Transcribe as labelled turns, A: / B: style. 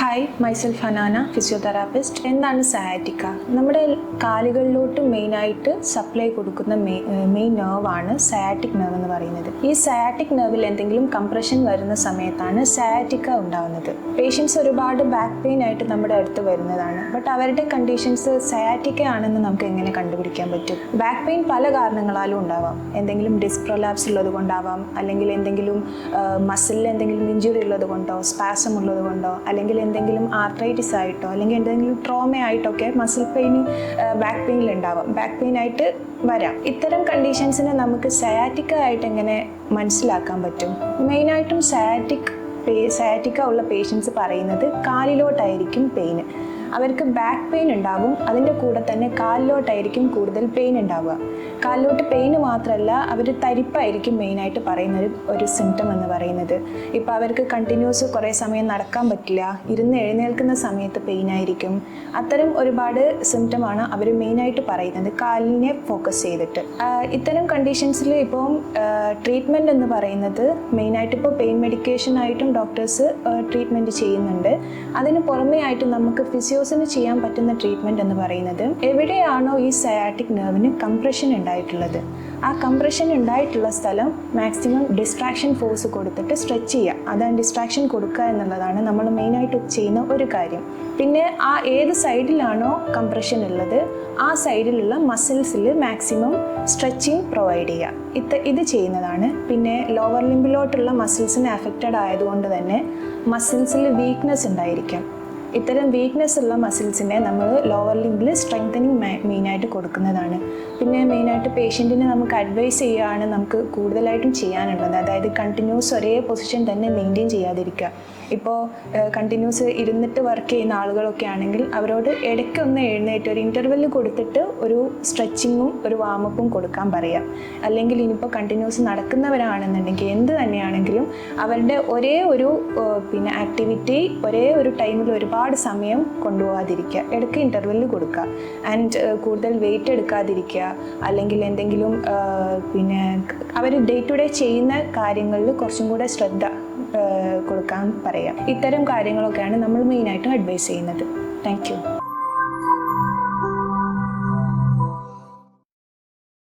A: Hi myself Hanana physiotherapist എന്താണ് sciatica നമ്മുടെ കാലുകളിലോട്ട് മെയിനായിട്ട് സപ്ലൈ കൊടുക്കുന്ന മെയിൻ നെർവാണ് സയാറ്റിക് നെർവ് എന്ന് പറയുന്നത്. ഈ സയാറ്റിക് നെർവിൽ എന്തെങ്കിലും കംപ്രഷൻ വരുന്ന സമയത്താണ് സയാറ്റിക്ക ഉണ്ടാവുന്നത്. പേഷ്യൻസ് ഒരുപാട് ബാക്ക് പെയിൻ ആയിട്ട് നമ്മുടെ അടുത്ത് വരുന്നതാണ്. ബട്ട് അവരുടെ കണ്ടീഷൻസ് സയാറ്റിക്ക ആണെന്ന് നമുക്ക് എങ്ങനെ കണ്ടുപിടിക്കാൻ പറ്റും? ബാക്ക് പെയിൻ പല കാരണങ്ങളാലും ഉണ്ടാവാം. എന്തെങ്കിലും ഡിസ്ക് പ്രൊലാപ്സ് ഉള്ളത് കൊണ്ടാവാം. അല്ലെങ്കിൽ എന്തെങ്കിലും മസിലിൽ എന്തെങ്കിലും ഇഞ്ചുറി ഉള്ളത് കൊണ്ടോ സ്പാസം ഉള്ളത് കൊണ്ടോ അല്ലെങ്കിൽ എന്തെങ്കിലും ആർത്രൈറ്റിസ് ആയിട്ടോ അല്ലെങ്കിൽ എന്തെങ്കിലും ട്രോമ ആയിട്ടൊക്കെ മസിൽ പെയിൻ ബാക്ക് പെയിനിൽ ഉണ്ടാവാം ബാക്ക് പെയിൻ ആയിട്ട് വരാം. ഇത്തരം കണ്ടീഷൻസിനെ നമുക്ക് സയാറ്റിക്ക ആയിട്ട് എങ്ങനെ മനസ്സിലാക്കാൻ പറ്റും? മെയിനായിട്ടും സയാറ്റിക് സയാറ്റിക്ക ഉള്ള പേഷ്യൻസ് പറയുന്നത് കാലിലോട്ടായിരിക്കും പെയിൻ അവർക്ക് ബാക്ക് പെയിൻ ഉണ്ടാകും അതിന്റെ കൂടെ തന്നെ കാലിലോട്ടായിരിക്കും കൂടുതൽ പെയിൻ ഉണ്ടാവുക. കാലിലോട്ട് പെയിൻ മാത്രമല്ല അവർ തരിപ്പായിരിക്കും മെയിനായിട്ട് പറയുന്ന ഒരു സിംറ്റം എന്ന് പറയുന്നത്. ഇപ്പോൾ അവർക്ക് കണ്ടിന്യൂസ് കുറേ സമയം നടക്കാൻ പറ്റില്ല. ഇരുന്ന് എഴുന്നേൽക്കുന്ന സമയത്ത് പെയിൻ ആയിരിക്കും. അത്തരം ഒരുപാട് സിംറ്റമാണ് അവർ മെയിനായിട്ട് പറയുന്നത് കാലിനെ ഫോക്കസ് ചെയ്തിട്ട്. ഇത്തരം കണ്ടീഷൻസിൽ ഇപ്പോൾ ട്രീറ്റ്മെന്റ് എന്ന് പറയുന്നത് മെയിനായിട്ട് ഇപ്പോൾ പെയിൻ മെഡിക്കേഷനായിട്ടും ഡോക്ടേഴ്സ് ട്രീറ്റ്മെന്റ് ചെയ്യുന്നുണ്ട്. അതിന് പുറമേ ആയിട്ട് നമുക്ക് ഫിസിയോസിന് ചെയ്യാൻ പറ്റുന്ന ട്രീറ്റ്മെന്റ് എന്ന് പറയുന്നത് എവിടെയാണോ ഈ സയാറ്റിക് നെർവിന് കംപ്രഷൻ ഉണ്ടായിട്ടുള്ളത്. ആ കംപ്രഷൻ ഉണ്ടായിട്ടുള്ള സ്ഥലം മാക്സിമം ഡിസ്ട്രാക്ഷൻ ഫോഴ്സ് കൊടുത്തിട്ട് സ്ട്രെച്ച് ചെയ്യുക. അതാണ് ഡിസ്ട്രാക്ഷൻ കൊടുക്കുക എന്നുള്ളതാണ് നമ്മൾ മെയിനായിട്ട് ചെയ്യുന്ന ഒരു കാര്യം. പിന്നെ ആ ഏത് സൈഡിലാണോ കംപ്രഷൻ ഉള്ളത് ആ സൈഡിലുള്ള മസിൽസിൽ മാക്സിമം സ്ട്രെച്ചിങ് പ്രൊവൈഡ് ചെയ്യുക. ഇത് ഇത് ചെയ്യുന്നതാണ്. പിന്നെ ലോവർ ലിമ്പിലോട്ടുള്ള മസിൽസിന് അഫക്റ്റഡ് ആയതുകൊണ്ട് തന്നെ മസിൽസിൽ വീക്ക്നെസ് ഉണ്ടായിരിക്കാം. ഇത്തരം വീക്ക്നെസ് ഉള്ള മസിൽസിനെ നമ്മൾ ലോവർ ലിംബിൽ സ്ട്രെങ്തനിങ് മെയിനായിട്ട് കൊടുക്കുന്നതാണ്. പിന്നെ മെയിനായിട്ട് പേഷ്യന്റിനെ നമുക്ക് അഡ്വൈസ് ചെയ്യുകയാണ് നമുക്ക് കൂടുതലായിട്ടും ചെയ്യാനുള്ളത്. അതായത് കണ്ടിന്യൂസ് ഒരേ പൊസിഷൻ തന്നെ മെയിന്റെയിൻ ചെയ്യാതിരിക്കുക. ഇപ്പോൾ കണ്ടിന്യൂസ് ഇരുന്നിട്ട് വർക്ക് ചെയ്യുന്ന ആളുകളൊക്കെ ആണെങ്കിൽ അവരോട് ഇടയ്ക്ക് ഒന്ന് എഴുന്നേറ്റ് ഒരു ഇന്റർവെല്ല് കൊടുത്തിട്ട് ഒരു സ്ട്രെച്ചിങ്ങും ഒരു വാമപ്പും കൊടുക്കാൻ പറയാം. അല്ലെങ്കിൽ ഇനിയിപ്പോൾ കണ്ടിന്യൂസ് നടക്കുന്നവരാണെന്നുണ്ടെങ്കിൽ എന്ത് തന്നെയാണെങ്കിലും അവരുടെ ഒരേ ഒരു പിന്നെ ആക്ടിവിറ്റി ഒരേ ഒരു ടൈമിൽ ഒരുപാട് സമയം കൊണ്ടുപോകാതിരിക്കുക. ഇടയ്ക്ക് ഇന്റർവെല്ല് കൊടുക്കുക. ആൻഡ് കൂടുതൽ വെയിറ്റ് എടുക്കാതിരിക്കുക. അല്ലെങ്കിൽ എന്തെങ്കിലും പിന്നെ അവർ ഡേ ടു ഡേ ചെയ്യുന്ന കാര്യങ്ങളിൽ കുറച്ചും കൂടെ ശ്രദ്ധ കൊടുക്കാൻ പറയാം. ഇത്തരം കാര്യങ്ങളൊക്കെയാണ് നമ്മൾ മെയിനായിട്ടും അഡ്വൈസ് ചെയ്യുന്നത്.